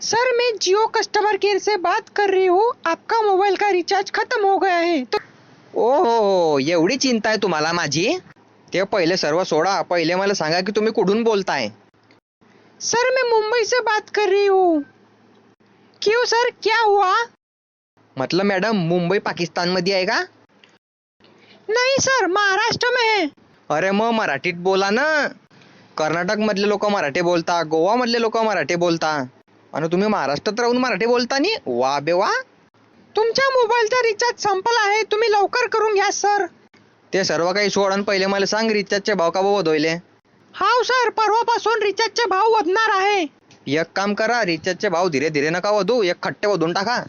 Sir मैं Jio customer care से बात कर रही हूँ। आपका मोबाइल का रिचार्ज खत्म हो गया है। तो ओ हो हो एवढी चिंता आहे तुम्हाला माझी? ते पहिले सर्व सोडा. पहिले मला सांगा की तुम्ही कुठून बोलताय? सर मैं मुंबई से बात कर रही हूँ। क्यों सर? क्या हुआ? म्हटलं मॅडम मुंबई पाकिस्तान मध्ये आहे का? नहीं सर महाराष्ट्र में है। अरे मग मराठीत बोला ना. कर्नाटक मधले लोक मराठी बोलता गोवा मधले लोक मराठी बोलता. आणि तुम्ही महाराष्ट्रात राहून मराठी बोलता नी वा बे वा तुमच्या मोबाईलचा रिचार्ज संपला आहे तुम्ही लवकर करून घ्या सर ते सर्व काही सोड आणि पहिले मला सांग रिचार्जचे भाव का बदलले हाव सर परवापासून रिचार्जचे भाव वाढणार आहे. एक काम करा रिचार्जचे भाव धीरे धीरे नका वधू एक खट्टे वधून टाका.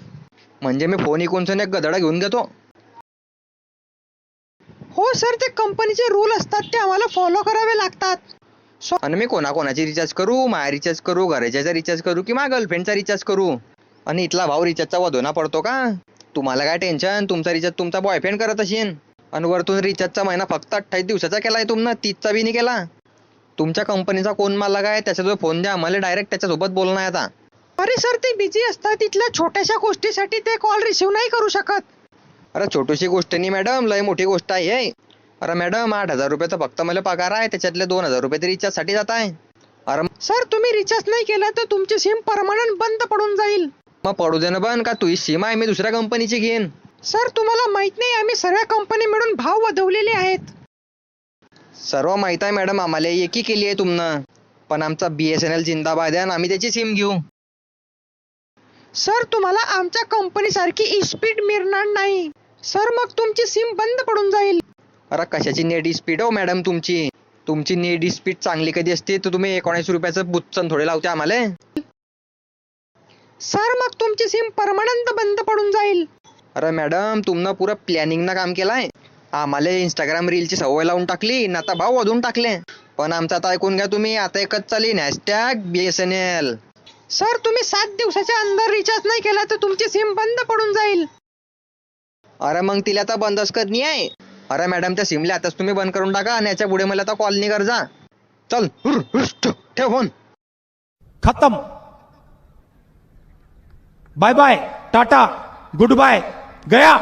म्हणजे मी फोन इकून एक गदडा घेऊन घेतो हो सर ते कंपनीचे रूल असतात ते आम्हाला फॉलो करावे लागतात. आणि मी कोणाकोणाची रिचार्ज करू? माया रिचार्ज करू? घराच्याचा रिचार्ज करू? की माझ्या गर्लफ्रेंडचा रिचार्ज करू? आणि इथला भाव रिचार्जचा वधोना पडतो का? तुम्हाला काय टेन्शन तुमचा रिचार्ज तुमचा बॉयफ्रेंड करत असेल आणि वरतून रिचार्जचा महिना फक्त अठ्ठावीस दिवसाचा केलाय तुमनं. तीसचा बी नाही केला. तुमच्या कंपनीचा कोण मला काय त्याच्याजवळ फोन द्या. मला डायरेक्ट त्याच्यासोबत बोलणं आहे आता. अरे सर ते बिझी असतात इथल्या छोट्याशा गोष्टीसाठी ते कॉल रिसिव्ह नाही करू शकत. अरे छोटीशी गोष्ट नाही मॅडम लय मोठी गोष्ट आहे. अरे मॅडम आठ हजार रुपयाचा फक्त मला पगार आहे त्याच्यातले दोन हजार रुपये तरी रिचार्जसाठी जात आहे. अरे सर तुम्ही रिचार्ज नाही केला तर तुमची सिम परमनंट बंद पडून जाईल. मग पडू दे ना पण का तुझी सीमा आहे मी दुसऱ्या कंपनीची घेईन. सर तुम्हाला माहीत नाही आम्ही सर्व कंपनी मिळून भाव वाढवलेले आहेत. सर्व माहीत आहे मॅडम आम्हाला एकी केली आहे तुमनं. पण आमचा बी एस एन एल जिंदाबाद आहे आणि आम्ही त्याची सिम घेऊ. सर तुम्हाला आमच्या कंपनी सारखी स्पीड मिळणार नाही. सर मग तुमची सिम बंद पडून जाईल. अरे कशाची नेट स्पीड हो मॅडम तुमची? तुमची नेट स्पीड चांगली कधी असते? तर तुम्ही एकोणीस रुपयाचं बुच्चन थोडे लावते आम्हाला. सर मग तुमची सिम परमनंट बंद पडून जाईल. अरे मॅडम तुमनं पुरं प्लॅनिंग ना काम केलाय. आम्हाला इंस्टाग्राम रीलची सवय लावून टाकली ना आता भाव वाढवून टाकले. पण आमचं आता ऐकून घ्या तुम्ही आता एकच चाली hashtag B S N L sir तुम्ही सात दिवसाच्या अंदर रिचार्ज नाही केला तर तुमची सिम बंद पडून जाईल. अरे मग तिला आता बंदच करणी आहे अरे मॅडम त्या सिमला आताच तुम्ही बंद करून टाका आणि याच्यापुढे मला आता कॉल नाही करजा चल हुर, हुर, ठेव ठेव फोन खतम. Bye bye tata good bye गया.